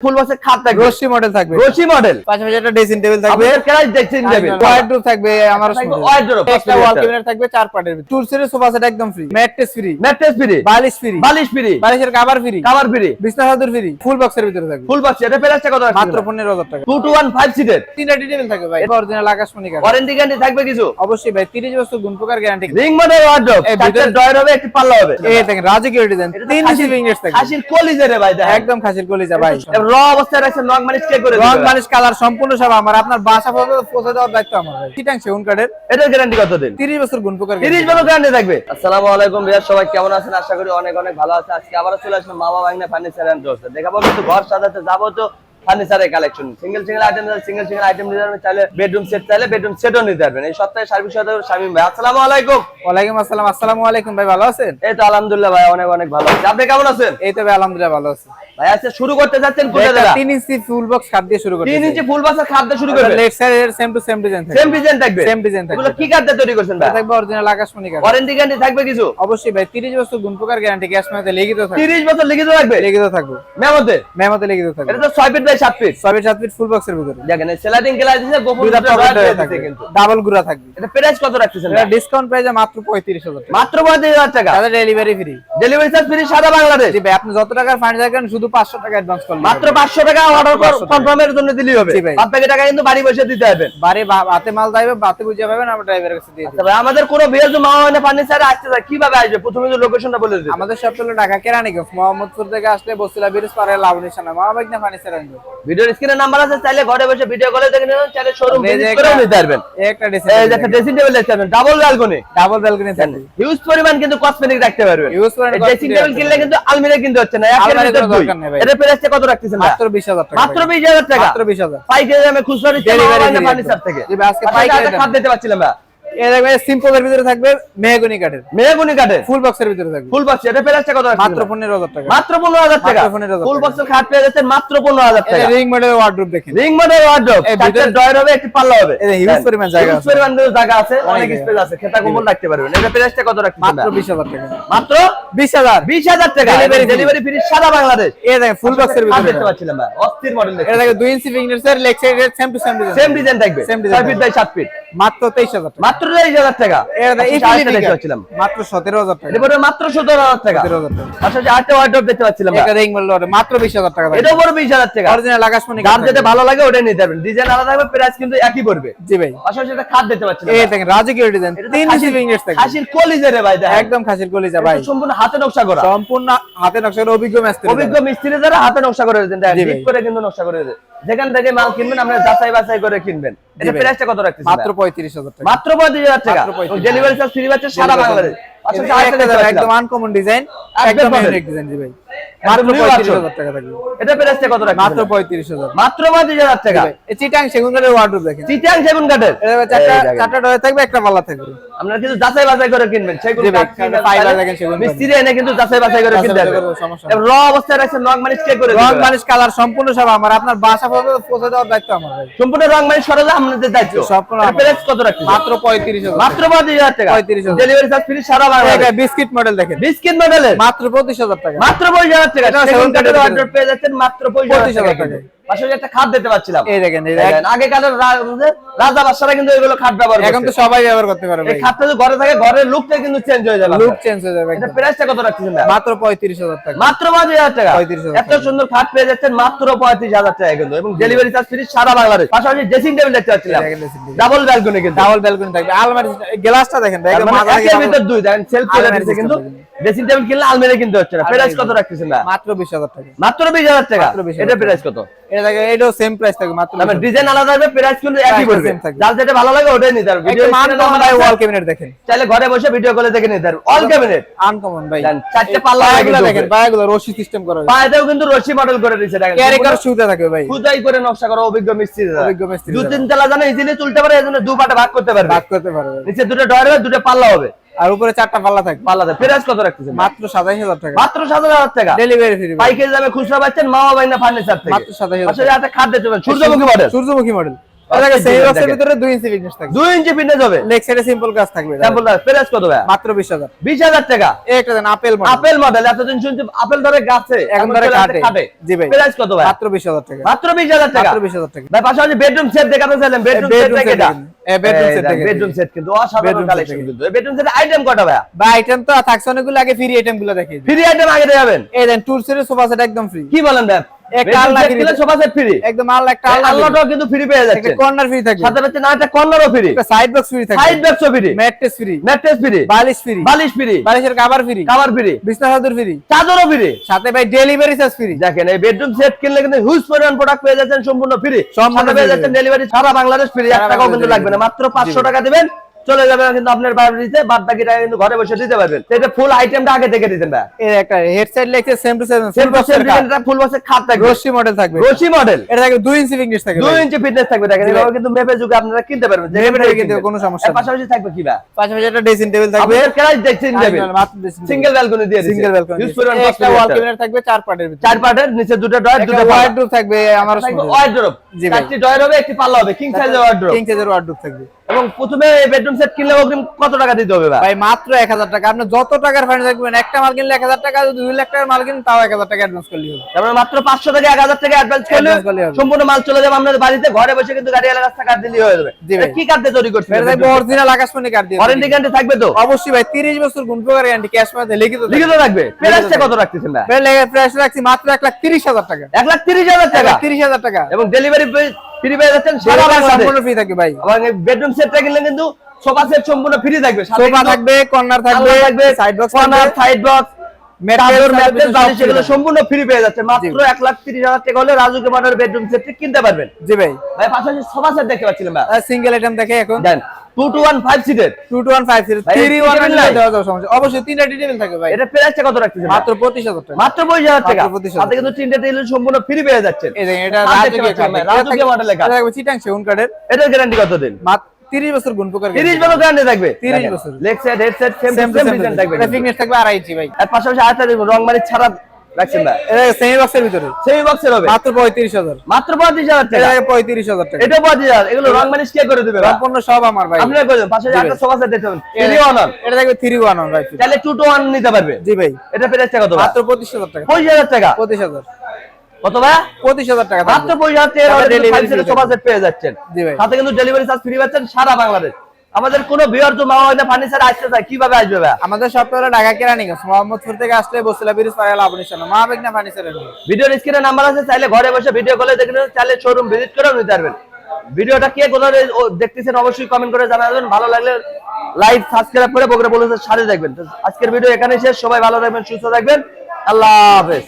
ফুল বক্সের খাট থাকবে। রশি মডেল থাকবে। রশি মডেল পাশাপাশি একটা ড্রেসিং টেবিল থাকবে। দেখছেন যাবে ওয়ার্ডরোব থাকবে আমার একটা ওয়াল ক্যাবিনেট থাকবে চার পার্টের ভিতরে। টুল সেটের সোফা সেট একদম free mattress free mattress free বালিশ ফ্রি বালিশ ফ্রি বালিশের কভার ফ্রি কভার ফ্রি বিছনা চাদর ফ্রি ফুল বক্সের ভিতরে থাকবে। ফুল বক্স এটা প্রাইসটা কত মাত্র পনেরো হাজার টাকা। সিটের তিনটা টেবিল থাকবে ভাই। অরিজিনাল আকাশমণি কাঠ ওয়ারেন্টি গ্যারান্টি থাকবে কিছু? অবশ্যই ভাই তিরিশ বছর গুণ প্রকার গ্যারান্টি রিং মডেল ওয়ার্ডরোব এই ভিতরে- ড্রয়ার হবে একটি পাল্লা হবে। এই দেখেন রাজকীয় ডিজাইন এটা তিন ইংলিশ থাকবে খাসির কলিজা রে ভাই একদম খাসির কলিজা ভাই। র অবস্থায় রাখছেন লং মানিশ কে করে রং মানিশ কালার সম্পূর্ণ সব আমার। আপনার বাসা পর্যন্ত পৌঁছে দেওয়ার দায়িত্ব আমার চিটাং সেগুন কাঠের? এটার গ্যারান্টি কত দিন তিরিশ বছর গুণ পোকার 30 বছর গ্যারান্টি থাকবে। আসসালামু আলাইকুম ভাইয়া সবাই কেমন আছেন? আশা করি অনেক অনেক ভালো আছে আজকে আবার চলে আসলাম মামা বাংলা ফার্নিচার এন্ড ডোরস দেখাবো কিন্তু ঘর সাজাতে যাব তো ফার্নিচারের collection single single item single single item নিতে পারবেন চাইলে বেডরুম সেট চাইলে বেডরুম সেটও নিতে পারবেন। এই সপ্তাহে সার্ভিস সাথে শামিম ভাই। আসসালামু আলাইকুম। ওয়ালাইকুম আসসালাম। আসসালামু আলাইকুম ভাই ভালো আছেন? এই তো আলহামদুলিল্লাহ ভাই অনেক অনেক ভালো আছি। আপনি কেমন আছেন? এই তো ভাই আলহামদুলিল্লাহ ভালো আছে। ভাই আজকে শুরু করতে যাচ্ছেন কোথা একটা থেকে? তিন ইঞ্চি ফুল বক্স দিয়ে শুরু করতে তিন ইঞ্চি ফুল খাদ্য শুরু করবে লেফট সাইডের সেম টু সেম ডিজাইন থাকবে। সেম ডিজাইন থাকবে? Same design থাকবে। এগুলো কি তৈরি করছেন ভাই? থাকবে অরিজিনাল আকাশমণি ওয়ারেন্টি গ্যারান্টি থাকবে কিছু? অবশ্যই ভাই তিরিশ বছর গুণ প্রকার গ্যারান্টি ক্যাশ মেতে লিখিত থাকবে। 30 বছর লিখিত থাকবে? লিখিত থাকবে। মেমোতে? মেমোতে লিখিত থাকবে। এটা তো 6 ফিট বাই 7 ফিট সবই সাত ফিট ফুল বক্সের ভিতরে। দেখেন স্লাইডিং গ্লাস দিছে গোপন দুইটা দুটো পকেট ড্রয়ার দিয়ে থাকবে। দিছে কিন্তু। ডাবল গুড়া থাকবে। এটা প্রাইস কত রাখতেছেন এটা ডিসকাউন্ট প্রাইসে মাত্র পঁয়ত্রিশ হাজার টাকা। মাত্র 35000 টাকা? তাদের delivery free delivery charge free সারা বাংলাদেশ? জি ভাই আপনি যত টাকার ফার্নিচার কেন শুধু পাঁচশো টাকা অ্যাডভান্স করলেন মাত্র 500 টাকা অর্ডার কনফার্মের জন্য দিলেই হবে। বাদ বাকি টাকা কিন্তু বাড়ি বসে দিতে হবে। বাড়ি হাতে মাল যাইবে বাতে বুঝে পাবেন আমরা ড্রাইভারের কাছে দিয়ে দিই। আমাদের কোনো বিয়ের জন্য মামা মানে ফার্নিচারে আসতে চায় কীভাবে আসবে? প্রথমে যে লোকেশনটা বলে দিন আমাদের সব হলো ঢাকা কেরানীগঞ্জ মোহাম্মদপুর থেকে আসলে বসিলা ব্রিজ পারে লাবণী সামনে মহাবাগনা ফার্নিচার আনবে। ভিডিওর স্ক্রিনে নাম্বার আছে চাইলে ঘরে বসে ভিডিও কলে দেখে নেবেন চাইলে শোরুম ভিজিট করেও নিতে পারবেন। এই একটা এই যে একটা ড্রেসিং টেবিল দেখতে ডাবল ব্যালকনি ডাবল ব্যালকনি থাকবে হিউজ পরিমাণ কিন্তু কসমেটিক রাখতে পারবেন। Use করেন ড্রেসিং টেবিল কিনলে কিন্তু আলমিরা কিনতে হচ্ছে না একের ভিতর দুই। দরকার নেই এটা প্রাইসটা কত রাখতেছেন মাত্র বিশ হাজার টাকা মাত্র 20000 টাকা? মাত্র বিশ হাজার। পাইকারি দামে খুচরা free ফার্নিচার। থেকে। আজকে পাশাপাশি পাইকারি দাম। দিতে পারছিলাম ভাই। এই দেখবে সিম্পলের ভিতরে থাকবে মেহগনি কাঠের। মেহগুনি কাঠের? ফুল বক্সের ভিতরে থাকবে। ফুল বক্স এটা প্রাইসটা কত রাখতেছেন মাত্র ভাই? পনেরো হাজার টাকা। মাত্র 15000 টাকা। ফুল বক্সের খাট পেয়ে যাচ্ছেন মাত্র 15000 টাকা। রিং মডেল ওয়ার্ডরোব দেখেন। রিং মডেল ওয়ার্ডরোব এই ড্রয়ার হবে একটি পাল্লা হবে। এই যে পরিমাণ জায়গা Huge আছে। পরিমাণ জায়গা আছে। অনেক অনেক স্পেস আছে। খেতা কম্বল রাখতে পারবেন। এটা প্রাইসটা কত রাখতেছেন মাত্র ভাই? বিশ হাজার টাকা। মাত্র বিশ হাজার। 20000 টাকা। Delivery ডেলিভারি ফ্রি সারা বাংলাদেশ। দেখেন ফুল বক্সের ভিতরে। দেখতে পাচ্ছিলাম ভাই। অস্থির মডেল দেখতে এটা দেখে দুই ইঞ্চি ফিঙ্গার লেগ সাইডের same to same design same design থাকবে। Same 6 design feet by 7 feet মাত্র তেইশ হাজার টাকা। মাত্র 23000 টাকা? এটা দেখেন পাশাপাশি আরেকটা দেখতে পাচ্ছিলাম মাত্র সতেরো হাজার টাকা। এটা পরে মাত্র 17000 টাকা। সতেরো হাজার টাকা। আরেকটা ওয়ার্ডরোব দেখতে পাচ্ছিলাম মাত্র বিশ হাজার টাকা এটাও পরে 20000 টাকা। অরিজিনাল আকাশমণি যার যেটা ভালো লাগে ওটাই নিতে পারবেন। ডিজাইন আলাদা থাকবে প্রাইস কিন্তু একই পড়বে। জি ভাই। পাশাপাশি একটা খাট দেখতে পাচ্ছিলাম এই দেখেন রাজকীয় ডিজাইন এটা তিন ইঞ্চি খাসির- ফিঙ্গার থাকে খাসির কলিজা রে ভাই একদম খাসির কলিজা ভাই। সম্পূর্ণ হাতে নকশা করা। সম্পূর্ণ হাতে নকশা করে অভিজ্ঞ মিস্ত্রি অভিজ্ঞ মিস্ত্রি দ্বারা হাতে নকশা করে জি ডিপ করে কিন্তু নকশা করে দিতেন যেখান থেকে মাল কিনবেন আপনারা যাচাই বাছাই করে কিনবেন। এটা। প্রাইসটা কত রাখতেছেন মাত্র ভাই? পঁয়ত্রিশ হাজার টাকা মাত্র 35000 টাকা 35,000 ডেলিভারি চার্জ ফ্রি আছে সারা বাংলাদেশ পাশাপাশি আরেকটা একটা দেখতে দেখেন, পাচ্ছিলাম। একদম আনকমন ডিজাইন একদম একদম ইউনিক ডিজাইন জি ভাই। মাত্র new পঁয়ত্রিশ version। হাজার টাকা থাকবে এটা প্রাইসটা কত রাখতেছেন মাত্র ভাই? পঁয়ত্রিশ হাজার। মাত্র 35000 টাকা? এই চিটাং সেগুন কাঠের ওয়ার্ডরোব দেখেন। চিটাং সেগুন কাঠের? চারটা চারটা ডয়ে থাকবে একটা পাল্লা থাকবে। আপনারা কিন্তু যাচাই বাছাই করে কিনবেন। সেগুন কাঠ কিনবেন, ফাইবার দেখেন সেগুন মিস্ত্রি এনে কিন্তু যাচাই বাছাই করে কিনতে হবে সমস্যা র অবস্থায় রাখছেন রং মানিশ কে করে রং মালিশ কালার সম্পূর্ণ সব আমার। আপনার বাসা পর্যন্ত পৌঁছে দেওয়ার দায়িত্ব আমার ভাই। সম্পূর্ণ রং মানিশ করা আপনাদের দায়িত্ব। সম্পূর্ণ। প্রাইস কত রাখছেন? মাত্র পঁয়ত্রিশ হাজার। মাত্র 35000 টাকা। 35,000 ডেলিভারি চার্জ ফ্রি সারা বিস্কিট মডেল দেখেন। বিস্কিট মডেলের মাত্র পঁচিশ হাজার টাকা। মাত্র 25000 টাকা। সেগুন কাঠের অর্ডার পেয়ে যাচ্ছেন মাত্র 25000 25,000 টাকা। পাশাপাশি একটা খাট দিতে পাচ্ছিলাম। এই দেখেন এই দেখেন, আগে রাজা বাদশারা কিন্তু এগুলো খাট ব্যবহার এখন তো সবাই ব্যবহার করতে পারে এই খাটটা যদি ঘরে থাকে ঘরের লুকটা কিন্তু চেঞ্জ হয়ে যাবে লুক চেঞ্জ হয়ে যাবে এটা প্রাইসটা কত রাখছেন মাত্র পঁয়ত্রিশ হাজার টাকা। মাত্র পাঁচ হাজার টাকা? 35,000 এত সুন্দর খাট পেয়ে যাচ্ছেন মাত্র পঁয়ত্রিশ হাজার টাকা কিন্তু। এবং ডেলিভারি চার্জ ফ্রি সারা বাংলাদেশ। পাশাপাশি ড্রেসিং টেবিল দেখতে পাচ্ছিলাম। ডাবল ব্যালকনি কিন্তু। ডাবল ব্যালকনি থাকবে। আলমারি গ্লাসটা দেখেন ভাই একের ভিতর দুই দেখেন সেলফ চলে আলমারি কিন্তু। ড্রেসিং টেবিল কিনলে আলমারি কিনতে হচ্ছে না। প্রাইস কত রাখতেছেন না মাত্র টাকা। মাত্র বিশ হাজার টাকা? এটা প্রাইস কত? এটা দেখেন এটাও সেম প্রাইস থাকবে মাত্র তবে ডিজাইন আলাদা হবে প্রাইস কিন্তু একই পড়বে। যার যেটা ভালো লাগে ওটাই নিতে পারবে ভিডিও ভাই ওয়াল ক্যাবিনেট দেখেন। চাইলে ঘরে বসে ভিডিও কলে দেখে নিতে পারবে ক্যাবিনেট আনকমন ভাই। চারটে পাল্লা কিন্তু দেখেন রশি সিস্টেম করা হয়েছে পায়েতেও কিন্তু রশি মডেল করে দিয়েছে দেখেন। ক্যারি করার সুবিধা থাকবে ভাই। খুদাই করে নকশা করা অভিজ্ঞ মিস্ত্রি অভিজ্ঞ মিস্ত্রি দু দ্বারা। তিন তলা জানে ইজিলি তুলতে পারে এজন্য দু পাটে ভাগ করতে পারবে। ভাগ করতে পারবে। নিচে দুটো ডয়ার হবে দুটো পাল্লা হবে। আর উপরে চারটা পাল্লা থাকবে। পাল্লা দেবে প্রাইস কত রাখতেছেন? মাত্র সাতাইশ হাজার টাকা। মাত্র সাত হাজার টাকা? ডেলিভারি ফ্রি পাইকারি দামে খুচরা পাচ্ছেন মামা বাইনা ফার্নিচার থেকে। মাত্র 27,000 আসলে একটা খাদ্য দেবেন সূর্যমুখী মডেল সূর্যমুখী মডেল এটা ভিতরে 2 ইঞ্চি ফিটনেস থাকবে। দুই ইঞ্চি ফিটনেস হবে? সাইডে সিম্পল কাজ থাকবে স্যাম্পল প্রাইস কত ভাই মাত্র 20000 বিশ হাজার টাকা? এই একটা দেন আপেল মডেল আপেল মডেল এতদিন শুনছি আপেল ধরে গাছে এখন ধরে কাটে। জি ভাই। প্রাইস কত ভাই মাত্র 20000 টাকা। মাত্র বিশ হাজার টাকা। মাত্র 20000 টাকা। ভাই পাশাপাশি বেডরুম সেট দেখাতে চাইলেন। বেডরুম সেট দেখে দেখেন। এ, bedroom set দেখেন। বেডরুম সেট কিন্তু অসাধারণ কালেকশন কিন্তু। বেডরুম সেট আইটেম কটা ভাই আইটেম তো থাকছে অনেকগুলো আগে ফ্রি আইটেমগুলো দেখে ফ্রি আইটেম আগে দেখাবেন? এই দেন টুল সোফা সেট একদম ফ্রি কি বলেন ভাই সাথে ভাই ডেলিভারি চার্জ ফ্রি দেখেন এই বেডরুম সেট কিনলে কিন্তু হিউজ পরিমাণ প্রোডাক্ট পেয়ে যাচ্ছেন সম্পূর্ণ ফ্রি সম্পূর্ণ পেয়ে যাচ্ছেন ডেলিভারি সারা বাংলাদেশ ফ্রি এক টাকাও কিন্তু লাগবে না। মাত্র পাঁচশো টাকা দিবেন। চলে যাবে কিন্তু আপনার বাড়িতে বাদ বাকি টাকা কিন্তু ঘরে বসে দিতে পারবেন। এটা ফুল আইটেমটা আগে থেকে দিতেন ভাই। এর একটা হেডসেট লেখছে same to same same full বক্সের ফুল বক্সের খাট থাকবে। রশি মডেল থাকবে। রশি মডেল এটা থাকবে 2 ইঞ্চি ফিটনেস থাকবে দুই ভাই। ইঞ্চি ফিটনেস থাকবে দেখেন। এভাবে কিন্তু মেপে যুগে আপনারা কিনতে পারবেন। যে মেপে কিনতে কোনো সমস্যা এর নেই। পাশাপাশি থাকবে কি ভাই? পাশাপাশি একটা ড্রেসিং টেবিল থাকবে। প্রাইস দেখছেন যাবে মাত্র সিঙ্গেল ব্যালকনি দিয়ে দিচ্ছে সিঙ্গেল ব্যালকনি হিউজ পরিমাণ একটা ওয়াল ক্যাবিনেট থাকবে চার পার্টের ভিতরে। চার পার্টের নিচে দুটো ডয়ার দুটো। ওয়ার্ডরোব থাকবে আমার ওয়ার্ডরোব চারটি ডয়ার হবে একটি পাল্লা হবে। কিং সাইজের ওয়ার্ডরোব কিং সাইজের ওয়ার্ডরোব থাকবে। এবং প্রথমে বেডরুম সেট কিনলে অগ্রিম কত টাকা দিতে হবে ভাই? মাত্র 1000 টাকা। আপনি যত টাকার ফার্নিচার কিনবেন একটা মাল কিনলে 1000 টাকা যদি 2 লাখ টাকার মাল কিনেন তাও 1000 টাকা অ্যাডভান্স করলেই হবে। তারপরে মাত্র পাঁচশো থেকে এক হাজার টাকা অ্যাডভান্স করলে করলে। সম্পূর্ণ মাল চলে যাবে আপনাদের বাড়িতে ঘরে বসে কিন্তু গাড়ি এলাকা রাস্তা কাট দিলেই হয়ে যাবে। কি কার্ড দিয়ে তৈরি করছেন এটা থাকবে অরিজিনাল আকাশমণি কার্ড দিয়ে ওয়ারেন্টি গ্যারান্টি থাকবে তো? অবশ্যই ভাই 30 বছর গুণ প্রকার গ্যারান্টি ক্যাশ মধ্যে লিখিত লিখিত থাকবে। প্রাইসটা কত রাখতেছেন ভাই? প্রাইস রাখছি মাত্র 1 লাখ 30 হাজার টাকা। এক লাখ তিরিশ হাজার টাকা? 30 হাজার টাকা। এবং ডেলিভারি ফ্রি পেয়ে যাচ্ছেন সম্পূর্ণ ফ্রি থাকবে ভাই। এবং বেডরুম সেটটা কিনলে কিন্তু সোফা সেট সম্পূর্ণ ফ্রি থাকবে। সোফা থাকবে কর্নার থাকবে থাকবে side box corner side box Mattress, চাদর চাদর ম্যাট্রেস সব বালিশ free এগুলো থাকবে। সম্পূর্ণ ফ্রি পেয়ে যাচ্ছে। মাত্র এক লাখ তিরিশ হাজার টাকা হলে রাজুকে মানের বেডরুম সেট কিনতে পারবেন। জি ভাই। ভাই পাশাপাশি সোফা সেট দেখতে পাচ্ছিলাম ভাই। সিঙ্গেল আইটেম দেখে এখন। Then two two one five সিটের 2250 ভাই, 31 নাই? দেওয়া যাবে সমস্যা অবশ্যই তিনটা থাকবে ভাই। এটা প্রাইসটা কত রাখতেছেন মাত্র 25000 টাকা। মাত্র পঁচিশ হাজার টাকা। মাত্র 25,000 কিন্তু তিনটে সম্পূর্ণ ফ্রি পেয়ে এটা চিটাং সেগুন কার্ডের এটার গ্যারান্টি কত দিন মাত্র 30 বছর গুণ প্রকার তিরিশ বছর গ্যারান্টি থাকবে। 30 বছর। Leg side head side same same design থাকবে ফিটনেস থাকবে আড়াই ইঞ্চি ভাই। আর পাশাপাশি দেখব রং মারি ছাড়া রাখছেন ভাই। এটা সেমি বক্সের ভিতরে। সেমি বক্সের হবে। মাত্র 35000 মাত্র পঁয়ত্রিশ হাজার এটা টাকা 35000 টাকা। এটা পঁয়ত্রিশ হাজার। এগুলো রং মানিশ কে করে দিবে? সম্পূর্ণ সব আমার ভাই। আপনারা করবেন পাশে জি একটা ভাই। সোফা সেট দেখতে পাবেন। এটা- থ্রি ওয়ান ওয়ান এটা থাকবে 311 ভাই তাহলে টু টু ওয়ান নিতে পারবে। জি ভাই। এটা প্রাইসটা কত? মাত্র 25000 টাকা। পঁচিশ হাজার টাকা। 25000 কত ভাই? 25000 টাকা মাত্র পঁচিশ হাজার টাকা তারপরে হলে delivery ফাইভ free সিটের সোফা সেট পেয়ে যাচ্ছেন। সাথে কিন্তু ডেলিভারি চার্জ ফ্রি পাচ্ছেন সারা বাংলাদেশ। আমাদের কোনো বিয়ার তো মামা হয়তো ফার্নিচার আসতে চায় কীভাবে আসবে ভাই? আমাদের সপ্তাহে ঢাকা কেরানীগঞ্জ। মোহাম্মদপুর থেকে আসলে বসিলা ব্রিজ পাড়া লাবণীশন মা মেঘনা ফার্নিচারের ভিডিওর স্ক্রিনে নাম্বার আছে চাইলে ঘরে বসে ভিডিও কলে দেখে চাইলে শোরুম ভিজিট করেও নিতে পারবেন। ভিডিওটা কে কোথাও দেখতেছেন অবশ্যই কমেন্ট করে জানাবেন। ভালো লাগলে লাইক সাবস্ক্রাইব করে বকরে বলে সাথে দেখবেন। আজকের ভিডিও এখানে শেষ। সবাই ভালো থাকবেন সুস্থ থাকবেন। আল্লাহ হাফেজ।